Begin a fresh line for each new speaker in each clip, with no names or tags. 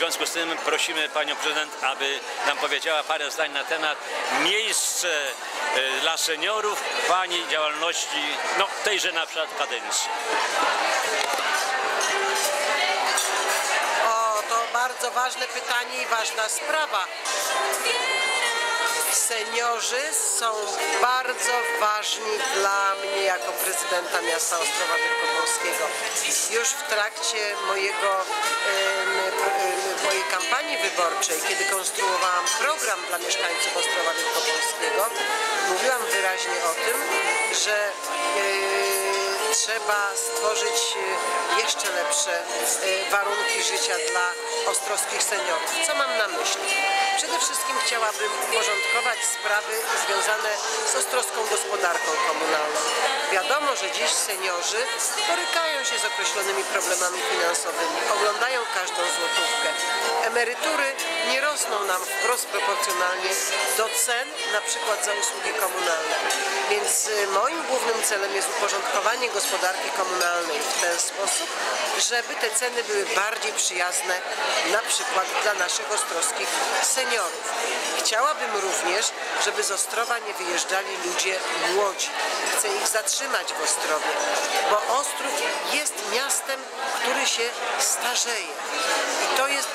związku z tym prosimy Panią Prezydent, aby nam powiedziała parę zdań na temat miejsce e, dla seniorów Pani działalności, no tejże na przykład kadencji.
O, to bardzo ważne pytanie i ważna sprawa. Seniorzy są bardzo ważni dla mnie jako prezydenta miasta Ostrowa Wielkopolskiego. Już w trakcie mojego, mojej kampanii wyborczej, kiedy konstruowałam program dla mieszkańców Ostrowa Wielkopolskiego, mówiłam wyraźnie o tym, że e, trzeba stworzyć e, jeszcze lepsze e, warunki życia dla ostrowskich seniorów. Co mam na myśli? Przede wszystkim chciałabym uporządkować sprawy związane z ostrowską gospodarką komunalną. Wiadomo, że dziś seniorzy borykają się z określonymi problemami finansowymi, oglądają każdą złotówkę. Emerytury nie rosną nam wprost proporcjonalnie do cen, na przykład za usługi komunalne. Więc y, moim głównym celem jest uporządkowanie gospodarki komunalnej w ten sposób, żeby te ceny były bardziej przyjazne na przykład dla naszych ostrowskich seniorów. Chciałabym również, żeby z Ostrowa nie wyjeżdżali ludzie młodzi. Chcę ich zatrzymać w Ostrowie, bo Ostrów jest miastem, który się starzeje. I to jest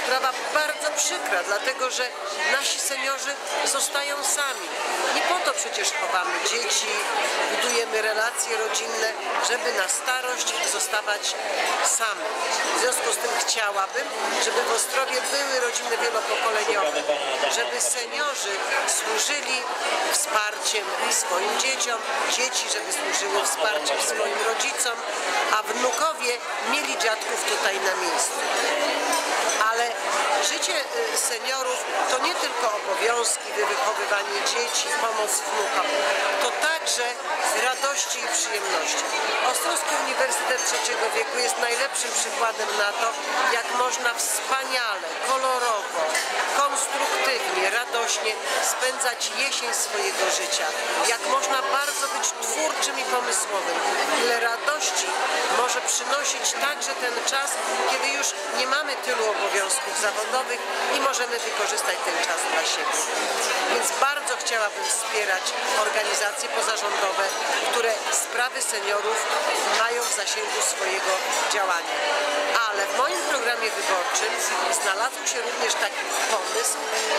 sprawa bardzo przykra, dlatego że nasi seniorzy zostają sami. Nie po to przecież chowamy dzieci, budujemy relacje rodzinne, żeby na starość zostawać sami. W związku z tym chciałabym, żeby w Ostrowie były rodziny wielopokoleniowe, żeby seniorzy służyli wsparciem swoim dzieciom, dzieci, żeby służyły wsparciem swoim rodzicom, a wnukowie mieli dziadków tutaj na miejscu. Ale życie y, seniorów tylko obowiązki, wychowywanie dzieci, pomoc wnukom, to także radości i przyjemności. Ostrowski Uniwersytet Trzeciego Wieku jest najlepszym przykładem na to, jak można wspaniale, kolorowo, konstruktywnie, radośnie spędzać jesień swojego życia. Jak można bardzo być twórczym i pomysłowym. Ile radości może przynosić także ten czas, kiedy już nie mamy tylu obowiązków zawodowych i możemy wykorzystać ten czas dla siebie. Więc bardzo chciałabym wspierać organizacje pozarządowe, które sprawy seniorów mają w zasięgu swojego działania. Ale w moim programie wyborczym znalazł się również taki pomysł,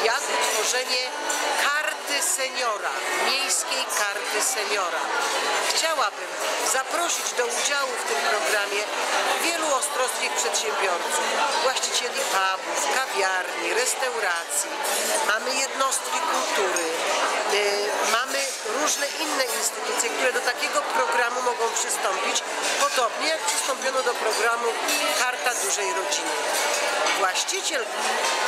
jak utworzenie karty seniora, miejskiej karty seniora. Chciałabym zaprosić do udziału w tym programie wielu ostrowskich przedsiębiorców, właścicieli pubów, kawiarni, restauracji. Mamy jednostki kultury, y, mamy różne inne instytucje, które do takiego programu mogą przystąpić, podobnie jak przystąpiono do programu Karta Dużej Rodziny. Właściciel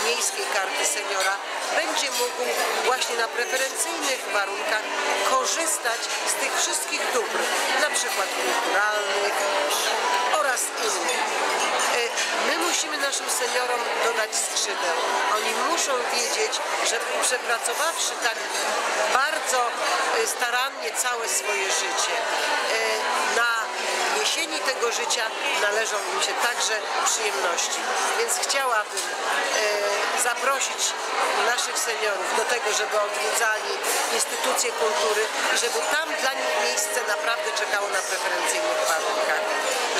miejskiej karty seniora będzie mógł właśnie na preferencyjnych warunkach korzystać z tych wszystkich dóbr, na przykład kulturalnych oraz innych. E, My musimy naszym seniorom dodać skrzydeł. Oni muszą wiedzieć, że przepracowawszy tak bardzo e, starannie całe swoje życie, e, tego życia należą im się także przyjemności. Więc chciałabym e, zaprosić naszych seniorów do tego, żeby odwiedzali instytucje kultury i żeby tam dla nich miejsce naprawdę czekało na preferencyjnych warunkach.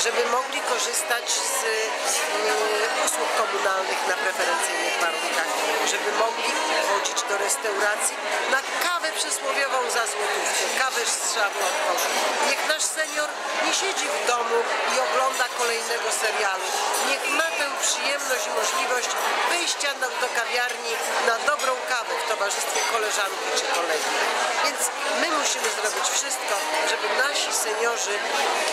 Żeby mogli korzystać z mm, usług komunalnych na preferencyjnych warunkach. Żeby mogli chodzić do restauracji na kawę przysłowiową złotówkę, strzału od kosza. Niech nasz senior nie siedzi w domu i ogląda kolejnego serialu. Niech ma tę przyjemność i możliwość wyjścia do kawiarni na dobrą kawę w towarzystwie koleżanki czy kolegi. Więc my musimy zrobić wszystko, żeby nasi seniorzy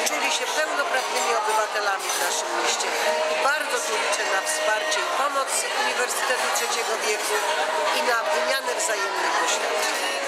czuli się pełnoprawnymi obywatelami w naszym mieście. I bardzo tu liczę na wsparcie i pomoc Uniwersytetu Trzeciego Wieku i na wymianę wzajemnych doświadczeń.